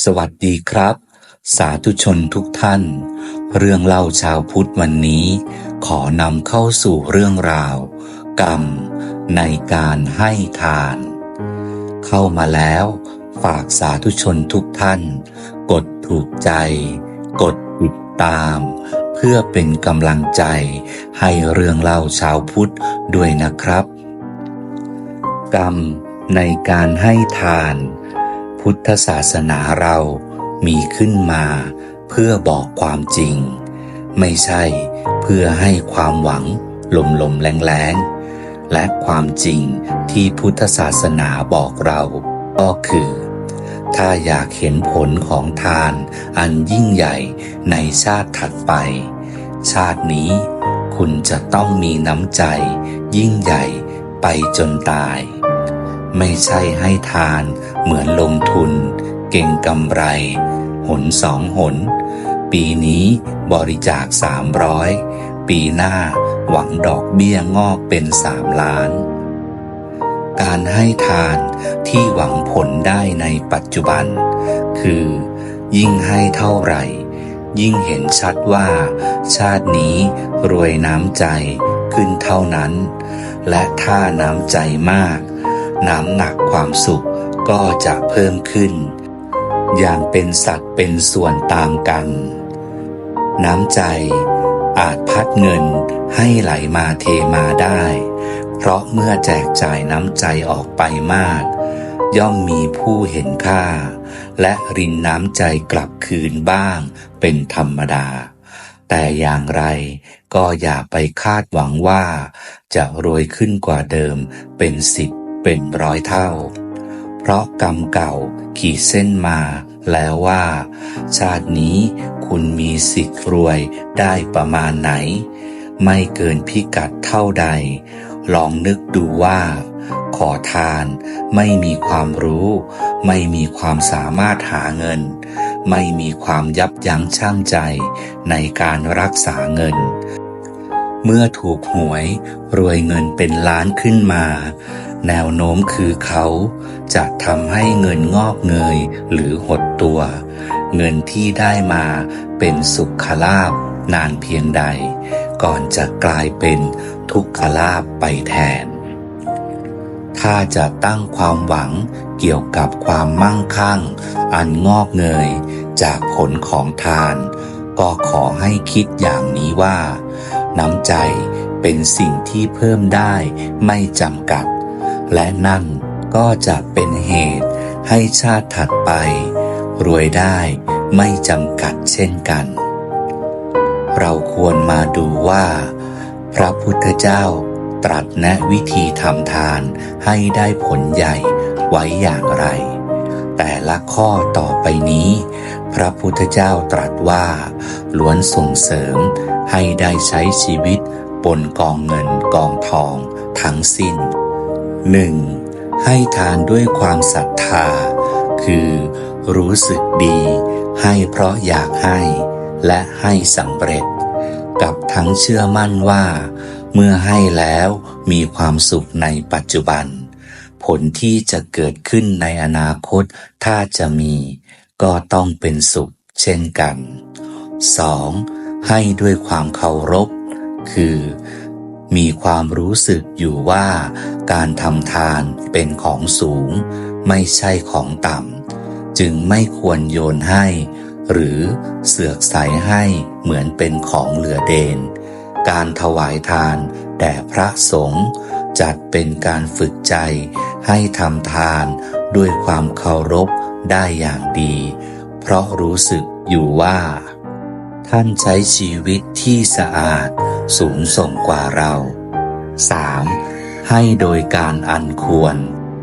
สวัสดีครับ สาธุชนทุกท่าน เรื่องเล่าชาวพุทธวันนี้ ขอนำเข้าสู่เรื่องราว กรรม ในการให้ทาน เข้ามาแล้ว ฝากสาธุชนทุกท่าน กดถูกใจ กดติดตาม เพื่อเป็นกำลังใจ ให้เรื่องเล่าชาวพุทธด้วยนะครับ กรรมในการให้ทาน พุทธศาสนาเรามีขึ้นมา เพื่อบอกความจริง ไม่ใช่เพื่อให้ความหวังลมลมแรงแรงและความจริงที่พุทธศาสนาบอกเรา ก็คือ ถ้าอยากเห็นผลของทานอันยิ่งใหญ่ในชาติถัดไป ชาตินี้คุณจะต้องมีน้ำใจยิ่งใหญ่ไปจนตาย ไม่ใช่ให้ทานเหมือนลงทุน เก่งกำไร หนสองหน ปีนี้บริจาคสามร้อยปีหน้าหวังดอกเบี้ยงอกเป็นสามล้าน การให้ทานที่หวังผลได้ในปัจจุบัน คือ ยิ่งให้เท่าไหร่ ยิ่งเห็นชัดว่า ชาตินี้รวยน้ำใจขึ้นเท่านั้น และถ้าน้ำใจมาก น้ำหนักความสุขก็จะเพิ่มขึ้น อย่างเป็นสัตว์เป็นส่วนตามกัน น้ำใจอาจพัดเงินให้ไหลมาเทมาได้ เพราะเมื่อแจกจ่ายน้ำใจออกไปมาก ย่อมมีผู้เห็นค่า และรินน้ำใจกลับคืนบ้างเป็นธรรมดา แต่อย่างไรก็อย่าไปคาดหวังว่า จะรวยขึ้นกว่าเดิมเป็นสิบ เป็นร้อยเท่า เพราะกรรมเก่าขีดเส้นมาแล้วว่า ชาตินี้คุณมีสิทธิ์รวยได้ประมาณไหน ไม่เกินพิกัดเท่าใด ลองนึกดูว่า ขอทานไม่มีความรู้ ไม่มีความสามารถหาเงิน ไม่มีความยับยั้งชั่งใจในการรักษาเงิน เมื่อถูกหวยรวยเงินเป็นล้านขึ้นมา แนวโน้มคือเขาจะทำให้เงินงอกเงยหรือหดตัว เงินที่ได้มาเป็นสุขลาบนานเพียงใด ก่อนจะกลายเป็นทุกขลาบไปแทน ถ้าจะตั้งความหวังเกี่ยวกับความมั่งคั่ง อันงอกเงยจากผลของทาน ก็ขอให้คิดอย่างนี้ว่า น้ำใจเป็นสิ่งที่เพิ่มได้ไม่จำกัด และนั่นก็จะเป็นเหตุให้ชาติถัดไป รวยได้ไม่จำกัดเช่นกัน เราควรมาดูว่า พระพุทธเจ้าตรัสแนะวิธีทำทานให้ได้ผลใหญ่ไว้อย่างไร แต่ละข้อต่อไปนี้ พระพุทธเจ้าตรัสว่าล้วนส่งเสริมให้ได้ใช้ชีวิตบนกองเงินกองทองทั้งสิ้น 1. ให้ทานด้วยความศรัทธา คือ รู้สึกดี ให้เพราะอยากให้ และให้สำเร็จ กับทั้งเชื่อมั่นว่า เมื่อให้แล้วมีความสุขในปัจจุบัน ผลที่จะเกิดขึ้นในอนาคตถ้าจะมี ก็ต้องเป็นสุขเช่นกัน 2. ให้ด้วยความเคารพ คือ มีความรู้สึกอยู่ว่าการทำทานเป็นของสูง ไม่ใช่ของต่ำ จึงไม่ควรโยนให้ หรือเสือกใส่ให้เหมือนเป็นของเหลือเดน การถวายทานแด่พระสงฆ์จัดเป็นการฝึกใจให้ทำทานด้วยความเคารพได้อย่างดี เพราะรู้สึกอยู่ว่า ท่านใช้ชีวิตที่สะอาด สูงส่งกว่าเรา 3. ให้โดยการอันควร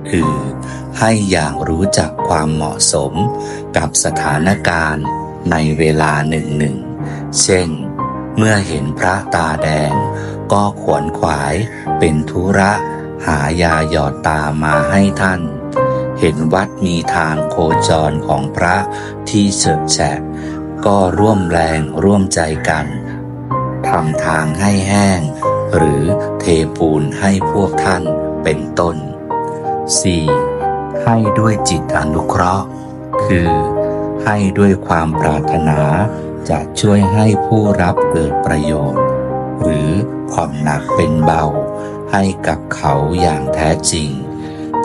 คือ ให้อย่างรู้จักความเหมาะสมกับสถานการณ์ในเวลาหนึ่งหนึ่ง เช่น เมื่อเห็นพระตาแดง ก็ขวนขวายเป็นธุระหายาหยอดตามาให้ท่าน เห็นวัดมีทางโคจรของพระที่เฉอะแฉะก็ร่วมแรงร่วมใจกัน ทำทางให้แห้ง หรือเทปูนให้พวกท่านเป็นต้น 4. ให้ด้วยจิตอนุเคราะห์ คือ ให้ด้วยความปรารถนาจะช่วยให้ผู้รับเกิดประโยชน์ หรือผ่อนหนักเป็นเบา ให้กับเขาอย่างแท้จริง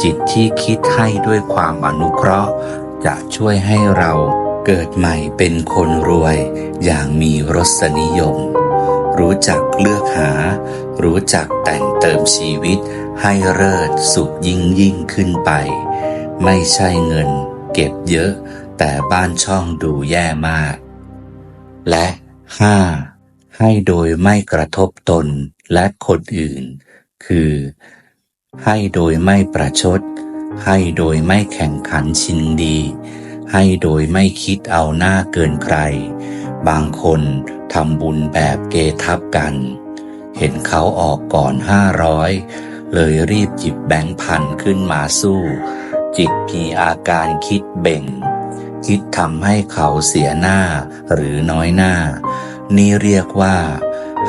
จิตที่คิดให้ด้วยความอนุเคราะห์ จะช่วยให้เราเกิดใหม่เป็นคนรวยอย่างมีรสนิยม รู้จักเลือกหา รู้จักแต่งเติมชีวิต ให้เลิศสุขยิ่งยิ่งขึ้นไป ไม่ใช่เงิน เก็บเยอะ แต่บ้านช่องดูแย่มาก และห้าให้โดยไม่กระทบตนและคนอื่น คือ ให้โดยไม่ประชด ให้โดยไม่แข่งขันชิงดี ให้โดยไม่คิดเอาหน้าเกินใคร บางคนทำบุญแบบเกทับกัน เห็นเขาออกก่อนห้าร้อยเลยรีบหยิบแบงค์พันขึ้นมาสู้ จิตมีอาการคิดเบ่ง คิดทำให้เขาเสียหน้าหรือน้อยหน้า นี่เรียกว่า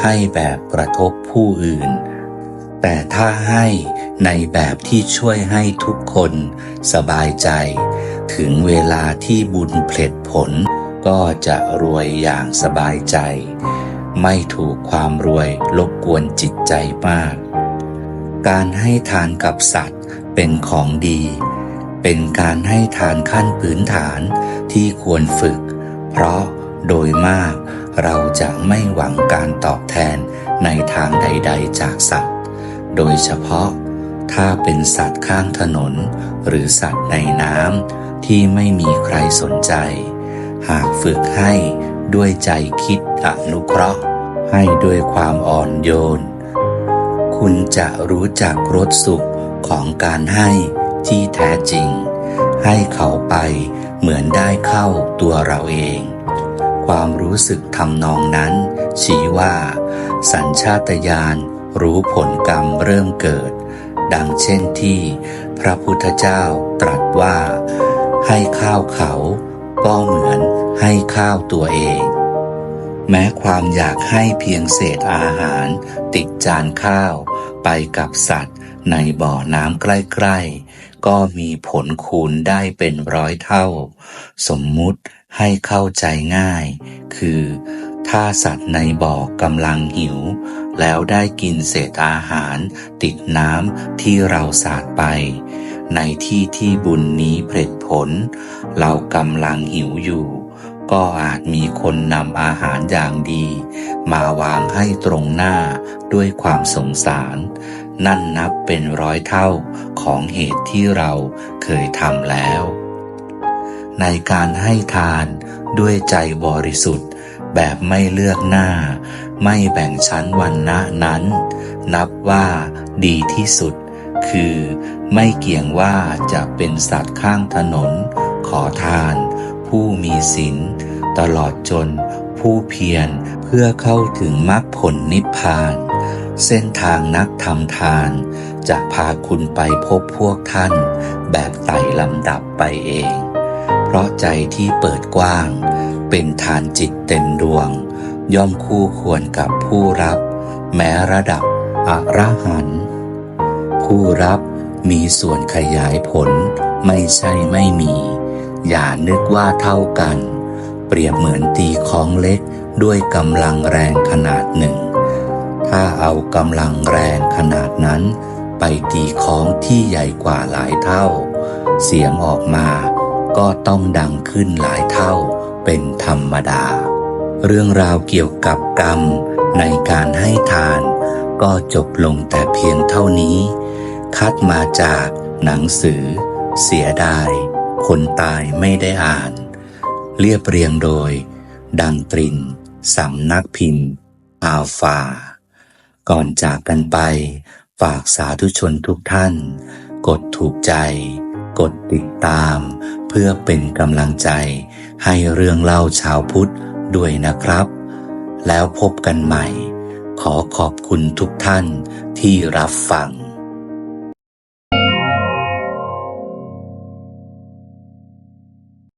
ให้แบบกระทบผู้อื่น แต่ถ้าให้ในแบบที่ช่วยให้ทุกคนสบายใจ ถึงเวลาที่บุญเพลิดผล ก็จะรวยอย่างสบายใจ ไม่ถูกความรวยรบกวนจิตใจมาก การให้ทานกับสัตว์เป็นของดี เป็นการให้ทานขั้นพื้นฐานที่ควรฝึก เพราะโดยมากเราจะไม่หวังการตอบแทนในทางใด ๆ จากสัตว์ โดยเฉพาะถ้าเป็นสัตว์ข้างถนน หรือสัตว์ในน้ำที่ไม่มีใครสนใจ หากฝึกให้ด้วยใจคิดอนุเคราะห์ ให้ด้วยความอ่อนโยน คุณจะรู้จักรสสุขของการให้ที่แท้จริง ให้เขาไปเหมือนได้เข้าตัวเราเอง ความรู้สึกทำนองนั้น ชี้ว่า สัญชาตญาณรู้ผลกรรมเริ่มเกิด ดังเช่นที่ พระพุทธเจ้าตรัสว่า ให้ข้าวเขา ก็เหมือนให้ข้าวตัวเอง แม้ความอยากให้เพียงเศษอาหาร ติดจานข้าว ไปกับสัตว์ ในบ่อน้ำใกล้ ๆ ก็มีผลคูณได้เป็นร้อยเท่า สมมุติให้เข้าใจง่าย คือ ถ้าสัตว์ในบ่อกำลังหิว แล้วได้กินเศษอาหาร ติดน้ำที่เราสาดไป ในที่ที่บุญนี้เพลิดผล เรากำลังหิวอยู่ ก็อาจมีคนนำอาหารอย่างดี มาวางให้ตรงหน้าด้วยความสงสาร นั่นนับเป็นร้อยเท่าของเหตุที่เราเคยทำแล้ว ในการให้ทานด้วยใจบริสุทธิ์แบบไม่เลือกหน้า ไม่แบ่งชั้นวันนะนั้น นับว่าดีที่สุด คือ ไม่เกี่ยงว่าจะเป็นสัตว์ข้างถนน ขอทาน ผู้มีศีลตลอดจน ผู้เพียรเพื่อเข้าถึงมรรคผลนิพพาน เส้นทางนักทำทาน จะพาคุณไปพบพวกท่าน แบบไต่ลำดับไปเอง เพราะใจที่เปิดกว้าง เป็นทานจิตเต็มดวง ย่อมคู่ควรกับผู้รับ แม้ระดับอระหันต์ ผู้รับมีส่วนขยายผลไม่ใช่ไม่มี อย่านึกว่าเท่ากัน เปรียบเหมือนตีของเล็กด้วยกำลังแรงขนาดหนึ่ง ถ้าเอากำลังแรงขนาดนั้น ไปตีของที่ใหญ่กว่าหลายเท่า เสียงออกมาก็ต้องดังขึ้นหลายเท่าเป็นธรรมดา เรื่องราวเกี่ยวกับกรรมในการให้ทาน ก็จบลงแต่เพียงเท่านี้ คัดมาจากหนังสือ เสียดาย คนตายไม่ได้อ่าน เรียบเรียงโดย ดังตรินสำนักพิมพ์อาฟา ก่อนจากกันไป ฝากสาธุชนทุกท่าน กดถูกใจ กดติดตาม เพื่อเป็นกำลังใจ ให้เรื่องเล่าชาวพุทธด้วยนะครับ แล้วพบกันใหม่ ขอขอบคุณทุกท่านที่รับฟัง